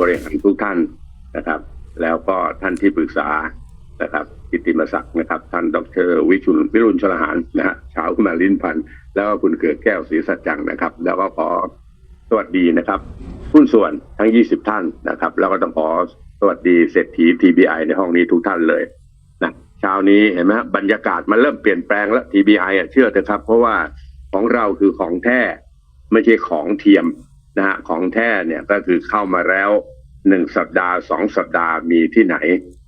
บริหารทุกท่านนะครับ แล้วก็ท่านที่ปรึกษานะครับกิติมศักดิ์นะครับ ท่านดรวิชุลวิรุณชลหานนะฮะช้าขึ้นมาลิ้นพันธ์แล้วก็คุณเกิดแก้วศรีสัจจังนะครับ แล้วก็ขอสวัสดีนะครับหุ้นส่วนทั้ง 20 ท่านนะครับ แล้วก็ต้องขอสวัสดีเศรษฐี TBI ในห้องนี้ทุกท่านเลยนะเช้านี้เห็นไหมฮะบรรยากาศมันเริ่มเปลี่ยนแปลงแล้ว TBI อะเชื่อเถอะครับ เพราะว่าของเราคือของแท้ไม่ใช่ของเทียม นะฮะของแท้เนี่ยก็คือเข้ามาแล้วหนึ่งสัปดาห์สองสัปดาห์มีที่ไหน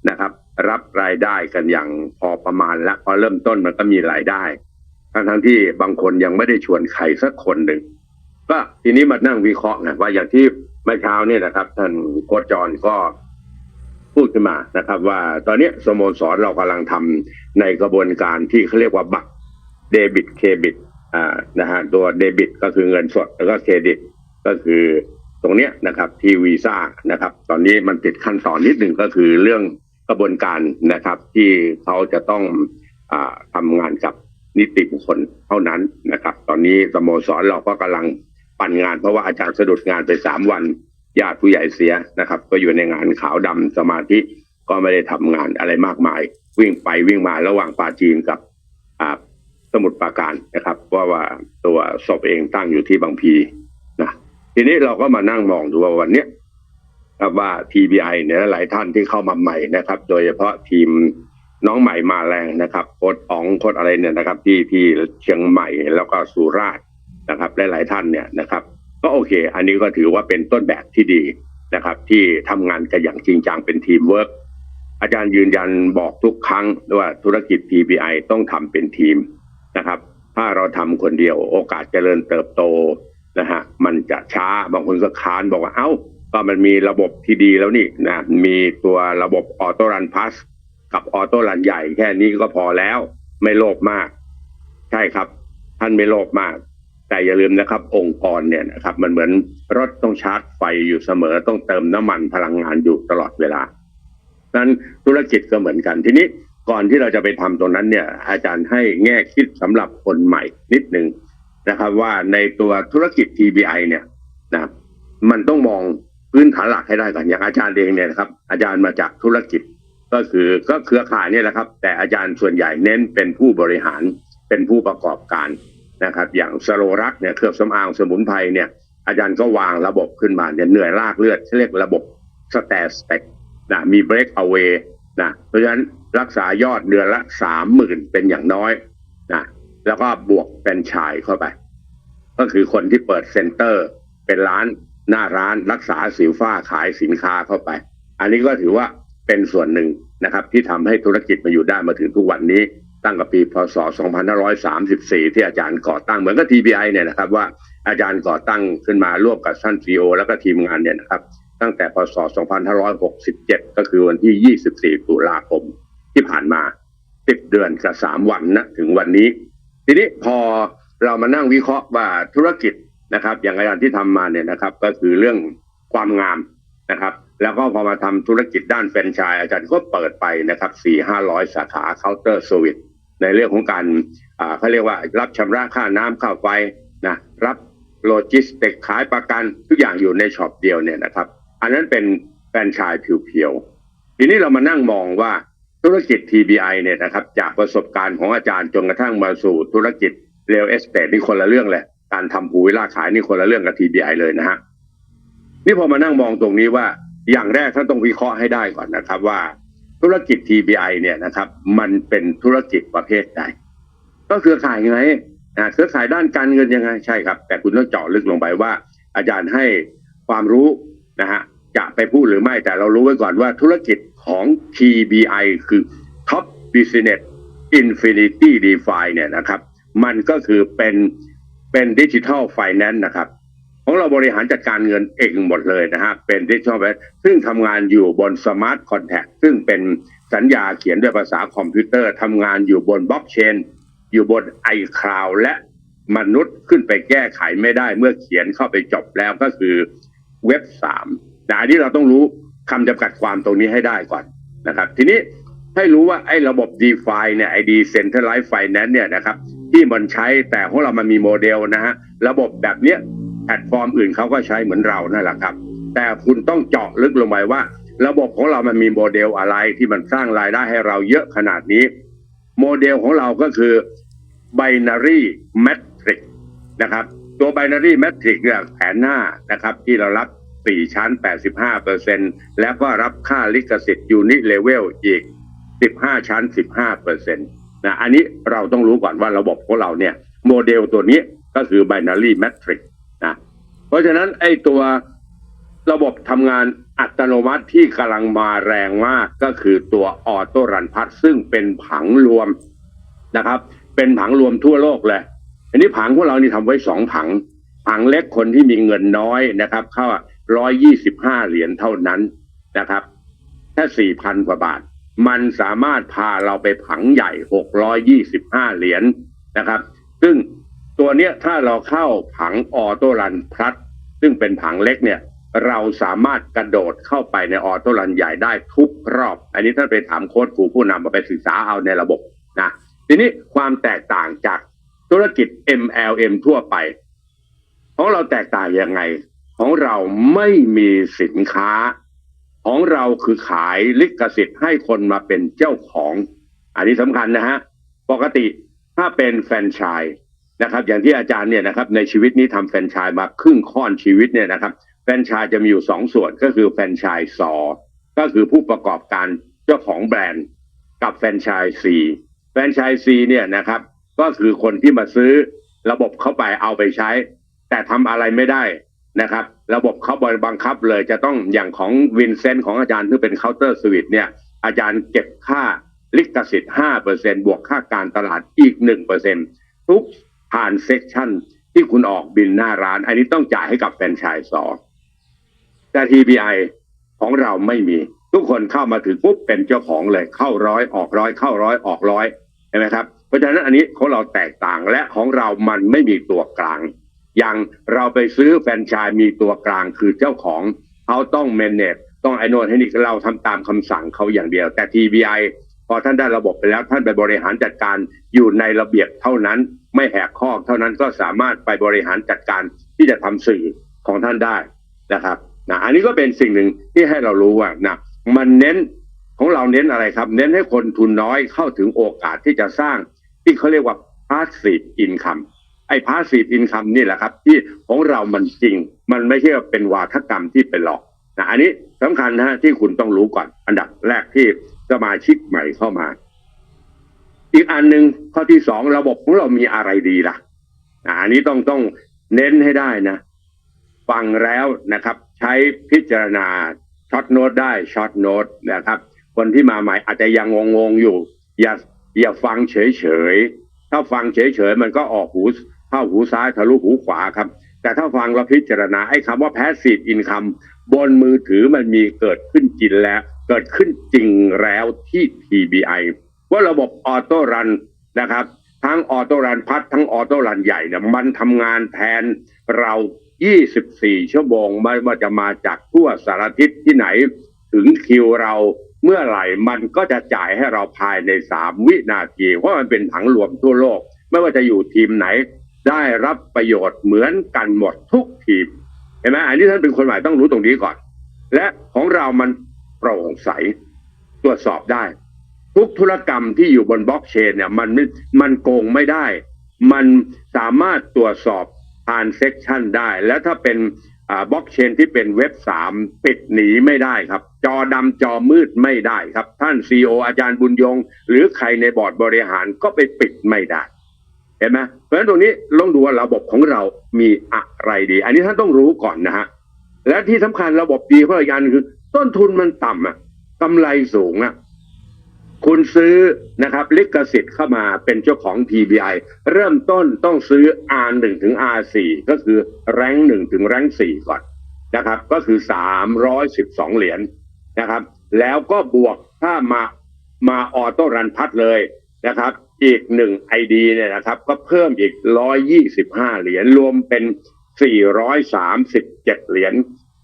นะครับ รับรายได้กันอย่างพอประมาณแล้วพอเริ่มต้นมันก็มีรายได้ทั้งทั้งที่บางคนยังไม่ได้ชวนใครสักคนหนึ่งก็ทีนี้มานั่งวิเคราะห์ไงว่าอย่างที่เมื่อเช้าเนี่ยนะครับ ท่านโคจรก็พูดขึ้นมานะครับ ว่าตอนนี้สโมสรเรากำลังทำในกระบวนการที่เขาเรียกว่าบัตรเดบิตเครดิตอ่านะฮะตัวเดบิตก็คือเงินสดแล้วก็เครดิต ก็คือตรงเนี้ยนะครับที่วีซ่านะครับ ตอนนี้มันติดขั้นตอนนิดหนึ่งก็คือเรื่องกระบวนการนะครับ ที่เขาจะต้องอาทำงานกับนิติบุคคลเท่านั้นนะครับ ตอนนี้สโมสรเราก็กำลังปั่นงานเพราะว่าอาจารย์สะดุดงานไปสามวันญาติผู้ใหญ่เสียนะครับ ก็อยู่ในงานขาวดำสมาธิก็ไม่ได้ทำงานอะไรมากมาย วิ่งไปวิ่งมาระหว่างปาจีนกับสมุทรปราการนะครับว่าว่าตัวศพเองตั้งอยู่ที่บางพี ทีนี้เราก็มานั่งมองดูว่าวันเนี้ยว่า TBI เนี่ยหลายท่านที่เข้ามาใหม่นะครับ โดยเฉพาะทีมน้องใหม่มาแรงนะครับโคดอ๋องโคดอะไรเนี่ยนะครับ ที่ที่เชียงใหม่แล้วก็สุราษฎร์นะครับหลายๆท่านเนี่ยนะครับ ก็โอเค อันนี้ก็ถือว่าเป็นต้นแบบที่ดีนะครับ ที่ทำงานกันอย่างจริงจังเป็นทีมเวิร์กอาจารย์ยืนยันบอกทุกครั้งว่าธุรกิจ PBI ต้องทำเป็นทีมนะครับ ถ้าเราทำคนเดียวโอกาสเจริญเติบโต นะฮะมันจะช้าบางคนก็ค้านบอกว่าเอ้าก็มันมีระบบที่ดีแล้วนี่นะมีตัวระบบออโต้รันพัสกับออโต้รันใหญ่แค่นี้ก็พอแล้ว ไม่โลภมาก ใช่ครับ ท่านไม่โลภมาก แต่อย่าลืมนะครับ องค์กรเนี่ยนะครับ มันเหมือนรถต้องชาร์จไฟอยู่เสมอต้องเติมน้ำมันพลังงานอยู่ตลอดเวลานั้นธุรกิจก็เหมือนกันทีนี้ก่อนที่เราจะไปทำตรงนั้นเนี่ย อาจารย์ให้แง่คิดสำหรับคนใหม่นิดหนึ่ง นะครับว่าในตัวธุรกิจ TBI เนี่ยนะมันต้องมองพื้นฐานหลักให้ได้ก่อนอย่างอาจารย์เองเนี่ยนะครับ อาจารย์มาจากธุรกิจก็คือก็เครือข่ายเนี่ยแหละครับ แต่อาจารย์ส่วนใหญ่เน้นเป็นผู้บริหารเป็นผู้ประกอบการนะครับ อย่างสโลรักเนี่ยเครือบสำอางสมุนไพรเนี่ย อาจารย์ก็วางระบบขึ้นมาเนี่ยเหนื่อยลากเลือดเรียกระบบสแตสเต็กนะมีเบรกเอาเวนะเพราะฉะนั้นรักษายอดเดือนละสามหมื่นเป็นอย่างน้อย แล้วก็บวกเป็นชายเข้าไป ก็คือคนที่เปิดเซ็นเตอร์ เป็นร้านหน้าร้านรักษาสิวฝ้าขายสินค้าเข้าไป อันนี้ก็ถือว่าเป็นส่วนหนึ่งนะครับ ที่ทำให้ธุรกิจมาอยู่ได้มาถึงทุกวันนี้ตั้งแต่ปีพศ 2534 ที่อาจารย์ก่อตั้งเหมือนกับ TBI เนี่ยนะครับว่าอาจารย์ก่อตั้งขึ้นมาร่วมกับท่านซีโอแล้วก็ทีมงานเนี่ยนะครับตั้งแต่พศ 2567 ก็คือวันที่ 24 ตุลาคมที่ผ่านมา 10 เดือนกับ 3 วันนะถึงวันนี้ ทีนี้พอเรามานั่งวิเคราะห์ว่าธุรกิจนะครับ อย่างอาจารย์ที่ทำมาเนี่ยนะครับ ก็คือเรื่องความงามนะครับ แล้วก็พอมาทำธุรกิจด้านแฟรนไชส์อาจารย์ก็เปิดไปนะครับ4 500สาขาเคาน์เตอร์สวิตในเรื่องของการอ่าเขาเรียกว่ารับชำระค่าน้ำค่าไฟนะรับโลจิสติกขายประกันทุกอย่างอยู่ในช็อปเดียวเนี่ยนะครับ อันนั้นเป็นแฟรนไชส์เพียวๆทีนี้เรามานั่งมองว่า ธุรกิจ TBI เนี่ยนะครับ จากประสบการณ์ของอาจารย์จนกระทั่งมาสู่ธุรกิจเรียลเอสเตทนี่คนละเรื่องเลยการทำภูวิลาขายนี่คนละเรื่องกับ TBI เลยนะฮะนี่พอมานั่งมองตรงนี้ว่าอย่างแรกท่านต้องวิเคราะห์ให้ได้ก่อนนะครับว่าธุรกิจ TBI เนี่ยนะครับ มันเป็นธุรกิจประเภทใดก็เครือข่ายไงอ่าเครือข่ายด้านการเงินยังไงใช่ครับ แต่คุณต้องเจาะลึกลงไปว่า อาจารย์ให้ความรู้นะฮะจะไปพูดหรือไม่แต่เรารู้ไว้ก่อนว่าธุรกิจ ของ TBI คือ Top Business Infinity DeFi เนี่ยนะครับ มันก็คือเป็นเป็นดิจิทัลไฟแนนซ์นะครับ ของเราบริหารจัดการเงินเองหมดเลยนะฮะ เป็นดิจิทัลแบงซึ่งทำงานอยู่บนสมาร์ทคอนแทคซึ่งเป็นสัญญาเขียนด้วยภาษาคอมพิวเตอร์ทำงานอยู่บนบล็อกเชนอยู่บน iCloud และมนุษย์ขึ้นไปแก้ไขไม่ได้เมื่อเขียนเข้าไปจบแล้วก็คือเว็บสามแต่อันนี้เราต้องรู้ คำจำกัดความตรงนี้ให้ได้ก่อนนะครับ ทีนี้ให้รู้ว่าไอ้ระบบ d e f i เนี่ยไอ้ Decentralized Finance เนี่ยนะครับที่มันใช้แต่ของเรามันมีโมเดลนะฮะระบบแบบเนี้ยแพลตฟอร์มอื่นเขาก็ใช้เหมือนเรานั่นแหละครับ แต่คุณต้องเจาะลึกลงไปว่า ระบบของเรามันมีโมเดลอะไรที่มันสร้างรายได้ให้เราเยอะขนาดนี้ โมเดลของเราก็คือ binary matrix นะครับ ตัว binary matrix เนี่ยแผนหน้านะครับที่เรารับ 4 ชั้น 85%แล้วก็รับค่าลิขสิทธิ์ unit level อีก 15 ชั้น 15%นนะอันนี้เราต้องรู้ก่อนว่าระบบของเราเนี่ย โมเดลตัวนี้ก็คือ binary matrix นะเพราะฉะนั้นไอ้ตัวระบบทำงานอัตโนมัติที่กำลังมาแรงมากก็คือตัวออโต้รันพัดซึ่งเป็นผังรวมนะครับ เป็นผังรวมทั่วโลกเลยอันนี้ผังของเรานี่ทำไว้สองผัง ผังเล็กคนที่มีเงินน้อยนะครับ เข้า ร้อยยี่สิบห้าเหรียญเท่านั้นนะครับแค่สี่พันกว่าบาท มันสามารถพาเราไปผังใหญ่หกร้อยยี่สิบห้าเหรียญนะครับ ซึ่งตัวเนี้ยถ้าเราเข้าผังออโต้รันพลัสซึ่งเป็นผังเล็กเนี่ยเราสามารถกระโดดเข้าไปในออโต้รันใหญ่ได้ทุกรอบ อันนี้ท่านไปถามโค้ดครูผู้นำมาไปศึกษาเอาในระบบนะทีนี้ความแตกต่างจากธุรกิจ MLM ทั่วไป ของเราแตกต่างยังไง ของเราไม่มีสินค้า ของเราคือขายลิขสิทธิ์ให้คนมาเป็นเจ้าของ อันนี้สำคัญนะฮะ ปกติถ้าเป็นแฟนชส์นะครับ อย่างที่อาจารย์เนี่ยนะครับในชีวิตนี้ทำแฟนชส์มาครึ่งค่อนชีวิตเนี่ยนะครับ แฟนชส์จะมีอยู่สองส่วนก็คือแฟนชส์ซอก็คือผู้ประกอบการเจ้าของแบรนด์ กับแฟนชส์ซีแฟนชส์ซีเนี่ยนะครับ ก็คือคนที่มาซื้อระบบเข้าไปเอาไปใช้ แต่ทำอะไรไม่ได้ นะครับ ระบบเขาบังคับเลยจะต้องอย่างของวินเซนต์ของอาจารย์ที่เป็นเคาน์เตอร์สวิตเนี่ยอาจารย์เก็บค่าลิขสิทธิ์5%บวกค่าการตลาดอีก 1%ทุกผ่านเซ็กชันที่คุณออกบินหน้าร้าน อันนี้ต้องจ่ายให้กับแฟรนไชส์ซอแต่ TBI ของเราไม่มี ทุกคนเข้ามาถึงปุ๊บเป็นเจ้าของเลยเข้าร้อยออกร้อยเข้าร้อยออกร้อยเห็นไหมครับ เพราะฉะนั้นอันนี้ของเราแตกต่างและของเรามันไม่มีตัวกลาง อย่างเราไปซื้อแฟรนไชส์มีตัวกลางคือเจ้าของเขาต้องเมนเนจต้องไอโนนให้นี่เราทำตามคำสั่งเขาอย่างเดียว แต่ TBI พอท่านได้ระบบไปแล้วท่านไปบริหารจัดการอยู่ในระเบียบเท่านั้น ไม่แหกข้อเท่านั้นก็สามารถไปบริหารจัดการที่จะทำสื่อของท่านได้นะครับนะอันนี้ก็เป็นสิ่งหนึ่งที่ให้เรารู้ว่านะมันเน้นของเราเน้นอะไรครับ เน้นให้คนทุนน้อยเข้าถึงโอกาสที่จะสร้าง ที่เขาเรียกว่า passive income ไอ้ passive income นี่แหละครับ ที่ของเรามันจริง มันไม่ใช่เป็นวาทกรรมที่เป็นหลอกนะอันนี้สำคัญนะฮะที่คุณต้องรู้ก่อน อันดับแรกที่สมาชิกใหม่เข้ามา อีกอันหนึ่งข้อที่สองระบบของเรามีอะไรดีล่ะอ่าอันนี้ต้องต้องเน้นให้ได้นะ ฟังแล้วนะครับ ใช้พิจารณาช็อตโน้ตได้ช็อตโน้ตนะครับ คนที่มาใหม่อาจจะยังงงๆอยู่ อย่าอย่าฟังเฉยๆถ้าฟังเฉยๆมันก็ออกหู เข้าหูซ้ายทะลุหูขวาครับ แต่ถ้าฟังแล้วพิจารณาไอ้คำว่า passive income บนมือถือมันมีเกิดขึ้นจริงแล้ว เกิดขึ้นจริงแล้วที่ TBI ว่าระบบออโต้รันนะครับ ทั้งออโต้รันพัดทั้งออโต้รันใหญ่เนี่ยมันทำงานแทนเรา 24 ชั่วโมงไม่ว่าจะมาจากทั่วสารทิศที่ไหน ถึงคิวเราเมื่อไหร่มันก็จะจ่ายให้เราภายใน 3 วินาที เพราะมันเป็นถังรวมทั่วโลก ไม่ว่าจะอยู่ทีมไหน ได้รับประโยชน์เหมือนกันหมดทุกทีมเห็นไหมอันนี้ท่านเป็นคนใหม่ต้องรู้ตรงนี้ก่อน และของเรามันโปร่งใสตรวจสอบได้ ทุกธุรกรรมที่อยู่บนบล็อกเชนเนี่ยมันม่มันโกงไม่ได้ มันสามารถตรวจสอบผ่านเซ็กชันได้ แล้วถ้าเป็นบล็อกเชนที่เป็นเว็บสามปิดหนีไม่ได้ครับ จอดำจอมืดไม่ได้ครับ ท่านซีออาจารย์บุญยง หรือใครในบอร์ดบริหารก็ไปปิดไม่ได้ เห็นไหมเพราะฉะนั้นตรงนี้ลองดูว่าระบบของเรามีอะไรดี อันนี้ท่านต้องรู้ก่อนนะฮะและที่สำคัญระบบดีเพราะอีกอย่างหนึ่งคือ ต้นทุนมันต่ำอะกำไรสูงอะคุณซื้อนะครับลิขสิทธิ์เข้ามาเป็นเจ้าของ TBI เริ่มต้นต้องซื้อ R1 ถึง R4 ก็คือแรงหนึ่งถึงแรงสี่ก่อนนะครับ ก็คือ 312 เหรียญนะครับ แล้วก็บวกถ้ามามาออโต้รันพัดเลยนะครับ อีกหนึ่งไอดีเนี่ยนะครับ ก็เพิ่มอีก125เหรียญรวมเป็น437เจ็ดเหรียญ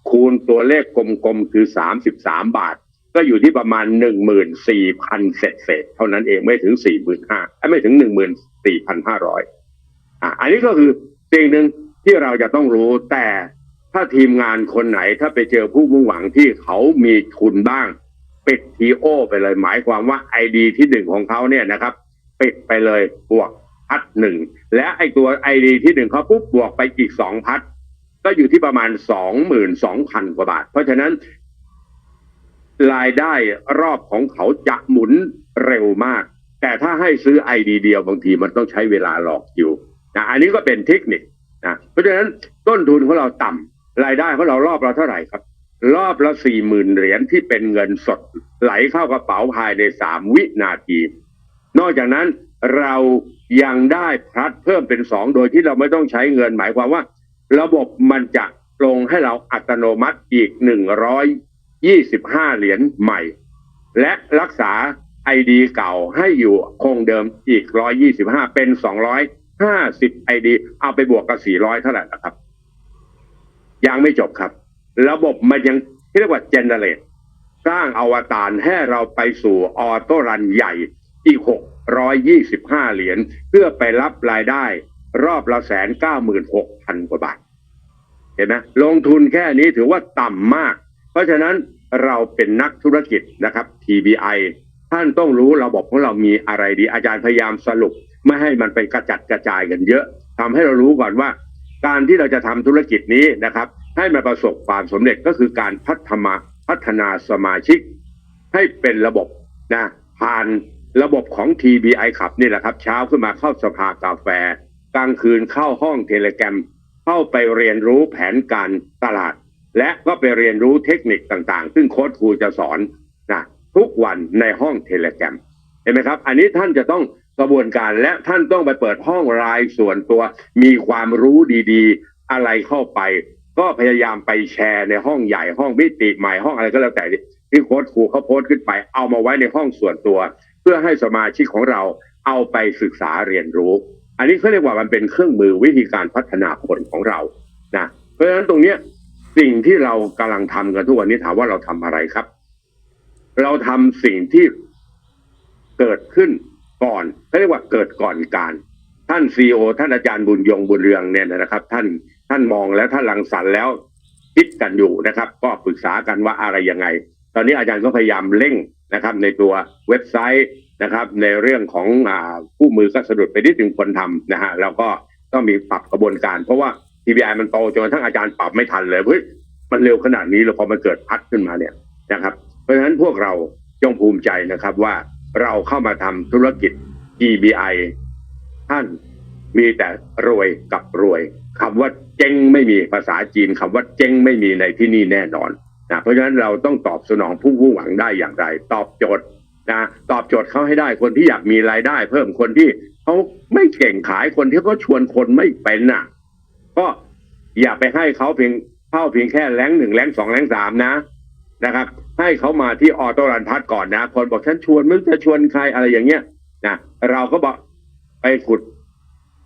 คูณตัวเลขกลมๆคือ33บสามบาท ก็อยู่ที่ประมาณหนึ่งหมื่นสี่พันเศษเศษเท่านั้นเองไม่ถึงสี่หมื่นห้าไม่ถึงหนึ่งหมื่นสี่พันห้าร้อยอะอันนี้ก็คือสิ่งหนึ่งที่เราจะต้องรู้แต่ถ้าทีมงานคนไหนถ้าไปเจอผู้มุ่งหวังที่เขามีทุนบ้างปิดทีโอไปเลยหมายความว่าไอดีที่หนึ่งของเขาเนี่ยนะครับ ปิดไปเลยบวกพัดหนึ่งและไอตัวไอดีที่หนึ่งเขาปุ๊บบวกไปอีกสองพัด ก็อยู่ที่ประมาณสองหมื่นสองพันกว่าบาท เพราะฉะนั้น รายได้รอบของเขาจะหมุนเร็วมาก แต่ถ้าให้ซื้อไอดีเดียวบางทีมันต้องใช้เวลาหลอกคิวนะอันนี้ก็เป็นเทคนิคนะเพราะฉะนั้นต้นทุนของเราต่ำรายได้ของเรารอบเราเท่าไหร่ครับ รอบละสี่หมื่นเหรียญที่เป็นเงินสด ไหลเข้ากระเป๋าภายในสามวินาที นอกจากนั้นเรายังได้พลัดเพิ่มเป็นสองโดยที่เราไม่ต้องใช้เงินหมายความว่า ระบบมันจะลงให้เราอัตโนมัติอีกหนึ่งร้อยยี่สิบห้าเหรียญใหม่ และรักษาไอดีเก่าให้อยู่คงเดิมอีกร้อยยี่สิบห้าเป็นสองร้อยห้าสิบไอดีเอาไปบวกกับสี่ร้อยเท่าไหร่นะครับ ยังไม่จบครับ ระบบมันยังที่เรียกว่าเจเนเรตสร้างอวตารให้เราไปสู่ออโตรันใหญ่ อีกหกร้อยยี่สิบห้าเหรียญเพื่อไปรับรายได้รอบละแสนเก้าหมื่นหกพันกว่าบาท เห็นไหมลงทุนแค่นี้ถือว่าต่ำมาก เพราะฉะนั้นเราเป็นนักธุรกิจนะครับ TBI ท่านต้องรู้ระบบของเรามีอะไรดี อาจารย์พยายามสรุป ไม่ให้มันไปกระจัดกระจายกันเยอะทำให้เรารู้ก่อนว่า การที่เราจะทำธุรกิจนี้นะครับ ให้มันประสบความสำเร็จก็คือการพัฒนาพัฒนาสมาชิก ให้เป็นระบบนะผ่าน ระบบของ TBI ขับนี่แหละครับ เช้าขึ้นมาเข้าสภากาแฟ กลางคืนเข้าห้องเทเลแกรม เข้าไปเรียนรู้แผนการตลาด และก็ไปเรียนรู้เทคนิคต่างๆ ซึ่งโค้ชครูจะสอนนะทุกวันในห้องเทเลแกรมเห็นไหมครับ อันนี้ท่านจะต้องกระบวนการและท่านต้องไปเปิดห้องรายส่วนตัว มีความรู้ดีๆ อะไรเข้าไป ก็พยายามไปแชร์ในห้องใหญ่ห้องมิติใหม่ห้องอะไรก็แล้วแต่ที่โค้ชครูเขาโพสต์ขึ้นไป เอามาไว้ในห้องส่วนตัว พื่อให้สมาชิกของเราเอาไปศึกษาเรียนรู้ อันนี้เขาเรียกว่ามันเป็นเครื่องมือวิธีการพัฒนาคนของเรานะเพราะฉะนั้นตรงเนี้ยสิ่งที่เรากำลังทำกันทุกวันนี้ถามว่าเราทำอะไรครับ เราทำสิ่งที่เกิดขึ้นก่อนเขาเรียกว่าเกิดก่อนการ ท่านซีอท่านอาจารย์บุญยงบุญเรืองเนี่ยนะครับ ท่านท่านมองแล้วท่านรังสรรแล้วคิดกันอยู่นะครับ ก็ปรึกษากันว่าอะไรยังไง ตอนนี้อาจารย์ก็พยายามเร่ง นะครับ ในตัวเว็บไซต์นะครับ ในเรื่องของผู้มือก็สะดุดไปนิดหนึ่งคนทำนะฮะแล้วก็ต้องมีปรับกระบวนการ เพราะว่า TBI มันโตจนกระทั่งอาจารย์ปรับไม่ทันเลยเฮ้ยมันเร็วขนาดนี้แล้วพอมันเกิดพัดขึ้นมาเนี่ยนะครับ เพราะฉะนั้นพวกเราจงภูมิใจนะครับว่าเราเข้ามาทำธุรกิจ GBI ท่านมีแต่รวยกับรวยคำว่าเจ๊งไม่มีภาษาจีนคำว่าเจ๊งไม่มีในที่นี่แน่นอน นะเพราะฉะนั้นเราต้องตอบสนองผู้ผู้หวังได้อย่างไร ตอบโจทย์นะตอบโจทย์เขาให้ได้คนที่อยากมีรายได้ เพิ่มคนที่เขาไม่เก่งขายคนที่เขาชวนคนไม่เป็นน่ะ ก็อย่าไปให้เขาเพียงเข้าเพียงแค่แรงหนึ่งแรงสองแรงสามนะนะครับ ให้เขามาที่ออโตรันพัดก่อนนะ คนบอกฉันชวนมึงจะชวนใครอะไรอย่างเงี้ยนะเราก็บอกไปขุด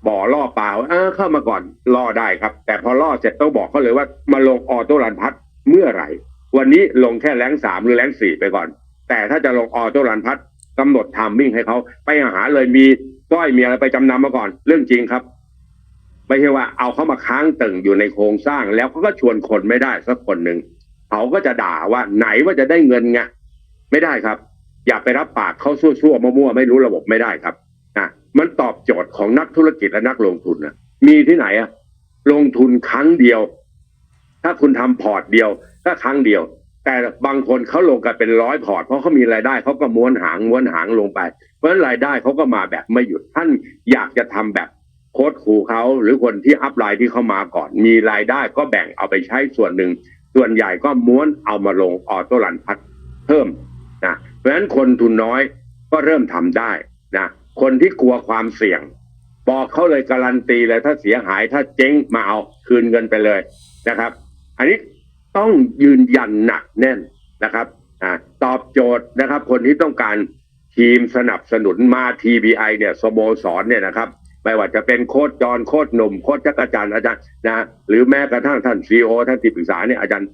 บ่อล่อปลาเออเข้ามาก่อนล่อได้ครับ แต่พอล่อเสร็จต้องบอกเขาเลยว่ามาลงออโตรันพัดเมื่อไหร่ วันนี้ลงแค่แรงสามหรือแรงสี่ไปก่อน แต่ถ้าจะลงออโต้รันพัดกำหนดทามมิ่งให้เขาไปหาเลยมีสร้อยมีอะไรไปจำนำมาก่อน เรื่องจริงครับไม่ใช่ว่าเอาเขามาค้างตึงอยู่ในโครงสร้าง แล้วเขาก็ชวนคนไม่ได้สักคนหนึ่งเขาก็จะด่าว่าไหนว่าจะได้เงินไงไม่ได้ครับ อย่าไปรับปากเขาซั่วๆมั่วๆไม่รู้ระบบไม่ได้ครับนะมันตอบโจทย์ของนักธุรกิจและนักลงทุนนะมีที่ไหนอะลงทุนครั้งเดียว ถ้าคุณทำพอร์ตเดียว ก็ครั้งเดียว แต่บางคนเขาลงกันเป็นร้อยพอร์ตเพราะเขามีรายได้เขาก็ม้วนหางม้วนหางลงไป เพราะฉะนั้นรายได้เขาก็มาแบบไม่หยุดท่านอยากจะทำแบบโค้ดครูเขาหรือคนที่อัพไลน์ที่เขามาก่อน มีรายได้ก็แบ่งเอาไปใช้ส่วนหนึ่ง ส่วนใหญ่ก็ม้วนเอามาลงออโต้รันพัดเพิ่มนะเพราะฉะนั้นคนทุนน้อยก็เริ่มทำได้นะคนที่กลัวความเสี่ยง บอกเขาเลยการันตีเลยถ้าเสียหายถ้าเจ๊งมาเอาคืนเงินไปเลยนะครับ อันนี้ ต้องยืนยันหนักแน่นนะครับอตอบโจทย์นะครับ คนที่ต้องการทีมสนับสนุนมา TBI เนี่ยสโมสรเนี่ยนะครับไม่ว่าจะเป็นโค้ดจอนโค้ดหนุ่มโค้ดจักรจันทร์อาจารย์นะหรือแม้กระทั่งท่านซีโอท่านที่ปรึกษาเนี่ยอาจารย์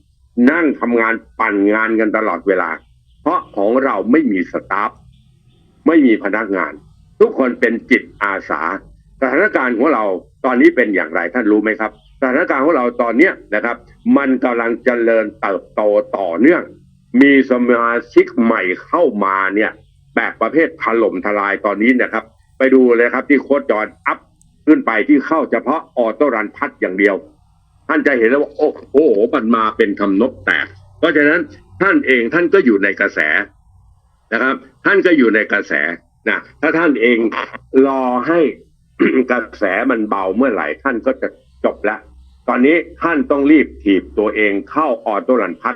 นั่งทำงานปั่นงานกันตลอดเวลา เพราะของเราไม่มีสตาฟไม่มีพนักงาน ทุกคนเป็นจิตอาสาสถานการณ์ของเราตอนนี้เป็นอย่างไรท่านรู้ไหมครับ สถานการณ์ของเราตอนเนี้นะครับ มันกำลังเจริญเติบโตต่อเนื่อง มีสมาชิกใหม่เข้ามาเนี่ยแบบประเภทถล่มทลายตอนนี้นะครับ ไปดูเลยครับที่โค้ดจอนอัพขึ้นไปที่เข้าเฉพาะออโต้รันพัดอย่างเดียว ท่านจะเห็นแล้วว่าโอ้โหมันมาเป็นทำนกแตก เพราะฉะนั้นท่านเองท่านก็อยู่ในกระแสนะครับ ท่านก็อยู่ในกระแสนะถ้าท่านเองรอให้กระแสมันเบาเมื่อไหร่ท่านก็จะจบล้ว ตอนนี้ท่านต้องรีบถีบตัวเองเข้าออโต้รันพัด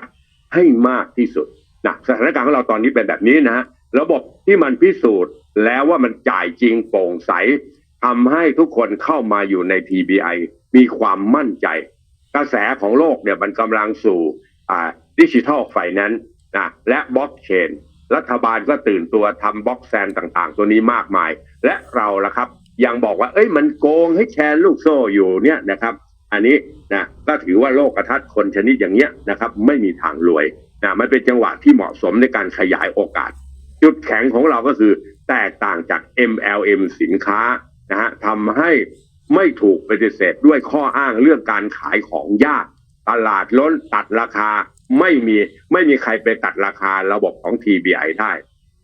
ให้มากที่สุดนะสถานการณ์ของเราตอนนี้เป็นแบบนี้นะฮะระบบที่มันพิสูจน์แล้วว่ามันจ่ายจริงโปร่งใสทำให้ทุกคนเข้ามาอยู่ใน TBI มีความมั่นใจ กระแสของโลกเนี่ยมันกำลังสู่ดิจิทัลไฟแนนซ์นะและบล็อกเชนรัฐบาลก็ตื่นตัวทำบล็อกแซนต่างๆ ตัวนี้มากมาย และเราละครับ ยังบอกว่า เอ้ยมันโกงให้แชร์ลูกโซ่อยู่เนี่ยนะครับ อันนี้นะก็ถือว่าโลกกระทัดคนชนิดอย่างเงี้ยนะครับ ไม่มีทางรวยนะมันเป็นจังหวะที่เหมาะสมในการขยายโอกาส จุดแข็งของเราก็คือแตกต่างจาก MLM สินค้านะฮะทำให้ไม่ถูกปฏิเสธด้วยข้ออ้างเรื่องการขายของยาก ตลาดล้นตัดราคาไม่มีไม่มีใครไปตัดราคาระบบของ TBI ได้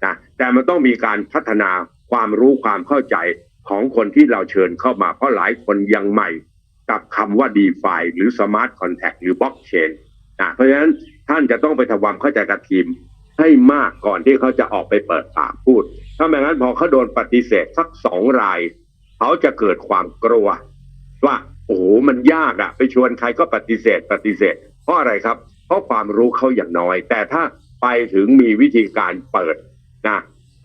นะแต่มันต้องมีการพัฒนาความรู้ความเข้าใจของคนที่เราเชิญเข้ามา เพราะหลายคนยังใหม่ กับคำว่า DeFi หรือ Smart Contract หรือ Blockchain นะเพราะฉะนั้นท่านจะต้องไปทำความเข้าใจกับทีมให้มากก่อนที่เขาจะออกไปเปิดปากพูด ถ้าไม่งั้นพอเขาโดนปฏิเสธสักสองราย เขาจะเกิดความกลัว ว่าโอ้โหมันยากอะไปชวนใครก็ปฏิเสธปฏิเสธ เพราะอะไรครับ เพราะความรู้เขาอย่างน้อย แต่ถ้าไปถึงมีวิธีการเปิดนะ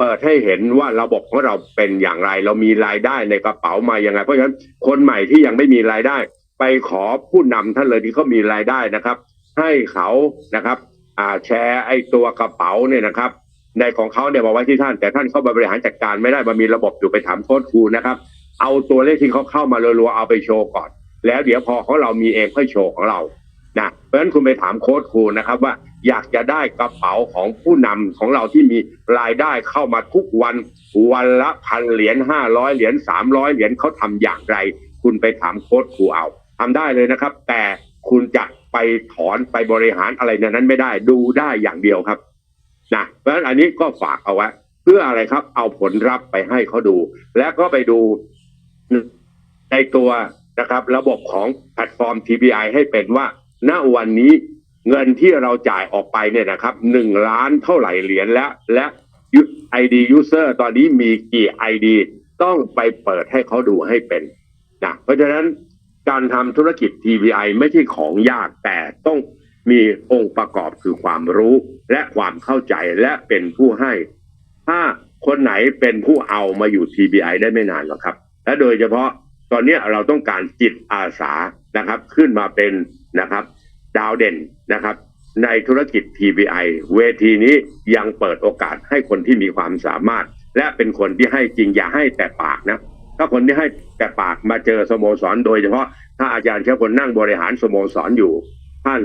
เปิดให้เห็นว่าระบบของเราเป็นอย่างไร เรามีรายได้ในกระเป๋ามายังไงเพราะฉะนั้นคนใหม่ที่ยังไม่มีรายได้ ไปขอผู้นำท่านเลยที่เขามีรายได้นะครับ ให้เขานะครับอ่าแชร์ไอ้ตัวกระเป๋าเนี่ยนะครับ ในของเขาเนี่ยมาไว้ที่ท่าน แต่ท่านเข้ามาบริหารจัดการไม่ได้มันมีระบบอยู่ไปถามโค้ดครูนะครับ เอาตัวเลขที่เขาเข้ามารัวๆเอาไปโชว์ก่อน แล้วเดี๋ยวพอของเรามีเองค่อยโชว์ของเรานะเพราะฉะนั้นคุณไปถามโค้ดครูนะครับว่า อยากจะได้กระเป๋าของผู้นำของเราที่มีรายได้เข้ามาทุกวันวันละพันเหรียญห้าร้อยเหรียญสามร้อยเหรียญเขาทำอย่างไร คุณไปถามโค้ดครูเอาทำได้เลยนะครับ แต่คุณจะไปถอนไปบริหารอะไรในนั้นไม่ได้ดูได้อย่างเดียวครับนะเพราะฉะนั้นอันนี้ก็ฝากเอาไว้เพื่ออะไรครับ เอาผลลัพธ์ไปให้เขาดู แล้วก็ไปดูในตัวนะครับ ระบบของแพลตฟอร์ม TBI ให้เป็นว่า ณวันนี้ เงินที่เราจ่ายออกไปเนี่ยนะครับหนึ่งล้านเท่าไหร่เหรียญแล้ว และ ID user ตอนนี้มีกี่ ID ต้องไปเปิดให้เขาดูให้เป็นนะเพราะฉะนั้นการทำธุรกิจ TBI ไม่ใช่ของยากแต่ต้องมีองค์ประกอบคือความรู้และความเข้าใจและเป็นผู้ให้ ถ้าคนไหนเป็นผู้เอามาอยู่ TBI ได้ไม่นานหรอกครับ และโดยเฉพาะตอนนี้เราต้องการจิตอาสานะครับ ขึ้นมาเป็นนะครับ ดาวเด่นนะครับ ในธุรกิจ TBI เวทีนี้ยังเปิดโอกาสให้คนที่มีความสามารถ และเป็นคนที่ให้จริงอย่าให้แต่ปากนะ ถ้าคนที่ให้แต่ปากมาเจอสโมสร โดยเฉพาะถ้าอาจารย์เช้าคนนั่งบริหารสโมสรอยู่ ท่าน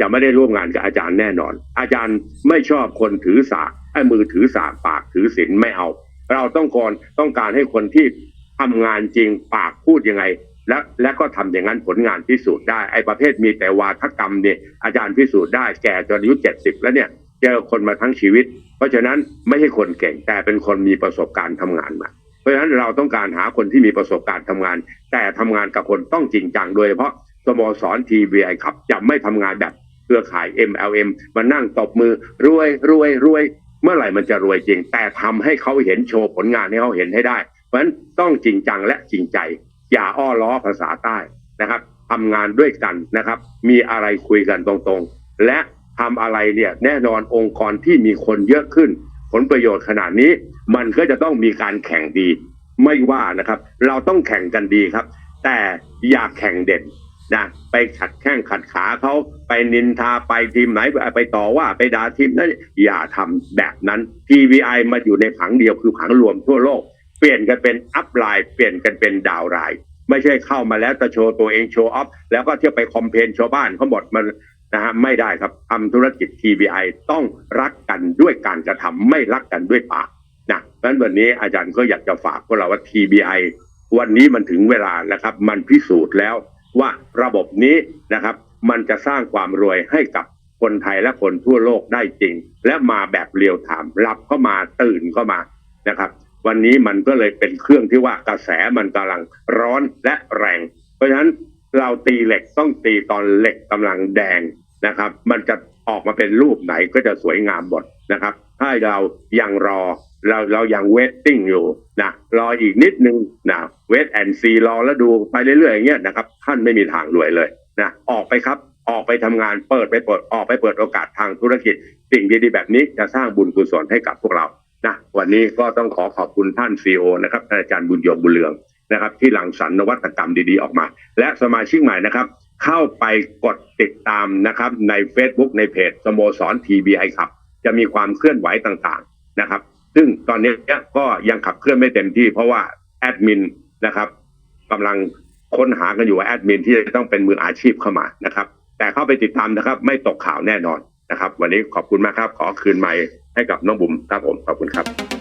จะไม่ได้ร่วมงานกับอาจารย์แน่นอน อาจารย์ไม่ชอบคนถือสากไอ้มือถือสากปากถือศีลไม่เอา เราต้องการต้องการให้คนที่ทำงานจริงปากพูดยังไง และและก็ทำอย่างนั้นผลงานพิสูจน์ได้ไอ้ประเภทมีแต่วาทกรรมเนี่ยอาจารย์พิสูจน์ได้แก่จนอายุเจ็ดสิบแล้วเนี่ยเจอคนมาทั้งชีวิต เพราะฉะนั้นไม่ใช่คนเก่งแต่เป็นคนมีประสบการณ์ทำงานมา เพราะฉะนั้นเราต้องการหาคนที่มีประสบการณ์ทำงาน แต่ทำงานกับคนต้องจริงจังโดยเฉพาะสโมสร TVI ครับจะไม่ทำงานแบบเครือข่าย MLM มานั่งตบมือรวยรวยรวยเมื่อไหร่มันจะรวยจริง แต่ทำให้เขาเห็นโชว์ผลงานให้เขาเห็นให้ได้ เพราะฉะนั้นต้องจริงจังและจริงใจ อย่าอ้อล้อภาษาใต้นะครับทำงานด้วยกันนะครับ มีอะไรคุยกันตรงๆ และทำอะไรเนี่ยแน่นอนองค์กรที่มีคนเยอะขึ้น ผลประโยชน์ขนาดนี้ มันก็จะต้องมีการแข่งดี ไม่ว่านะครับ เราต้องแข่งกันดีครับ แต่อย่าแข่งเด่นนะไปขัดแข้งขัดขาเขาไปนินทาไปทีมไหนไปต่อว่าไปด่าทีมนั้นอย่าทำแบบนั้น TVI มาอยู่ในผังเดียวคือผังรวมทั่วโลก เปลี่ยนกันเป็นอัพไลน์เปลี่ยนกันเป็นดาวไลน์ไม่ใช่เข้ามาแล้วจะโชว์ตัวเองโชว์ออฟแล้วก็เที่ยวไปคอมเพนชาวบ้านเขาหมดมันนะฮะไม่ได้ครับทำธุรกิจ TBI ต้องรักกันด้วยการกระทำไม่รักกันด้วยปากนะเพราะฉะนั้นวันนี้อาจารย์ก็อยากจะฝากพวกเราว่า TBI วันนี้มันถึงเวลานะครับ มันพิสูจน์แล้วว่าระบบนี้นะครับ มันจะสร้างความรวยให้กับคนไทยและคนทั่วโลกได้จริง และมาแบบเรียวไทม์รับเข้ามาตื่นเข้ามานะครับ วันนี้มันก็เลยเป็นเครื่องที่ว่ากระแสมันกำลังร้อนและแรง เพราะฉะนั้นเราตีเหล็กต้องตีตอนเหล็กกำลังแดงนะครับ มันจะออกมาเป็นรูปไหนก็จะสวยงามหมดนะครับ ถ้าเรายังรอเราเรายังเวทติ้งอยู่นะรออีกนิดนึงนะเวทแอนซีรอแล้วดูไปเรื่อยๆอย่างเงี้ยนะครับท่านไม่มีทางรวยเลยนะออกไปครับออกไปทำงานเปิดไปเปิดออกไปเปิดโอกาสทางธุรกิจ สิ่งดีๆแบบนี้จะสร้างบุญกุศลให้กับพวกเรา นะวันนี้ก็ต้องขอขอบคุณท่านซีอนะครับอาจารย์บุญยงบุญเรืองนะครับ ที่หลังสรรนวัตกรรมดีๆออกมา และสมาชิกใหม่นะครับ เข้าไปกดติดตามนะครับใน Facebook ในเพจสโมสร TBI ครับ จะมีความเคลื่อนไหวต่างๆนะครับ ซึ่งตอนนี้ก็ยังขับเคลื่อนไม่เต็มที่เพราะว่าแอดมินนะครับกำลังค้นหากันอยู่ว่าแอดมินที่จะต้องเป็นมืออาชีพเข้ามานะครับ แต่เข้าไปติดตามนะครับ ไม่ตกข่าวแน่นอนนะครับ วันนี้ขอบคุณมากครับ ขอคืนไมค์ ให้กับน้องบุ๋มครับผมขอบคุณครับ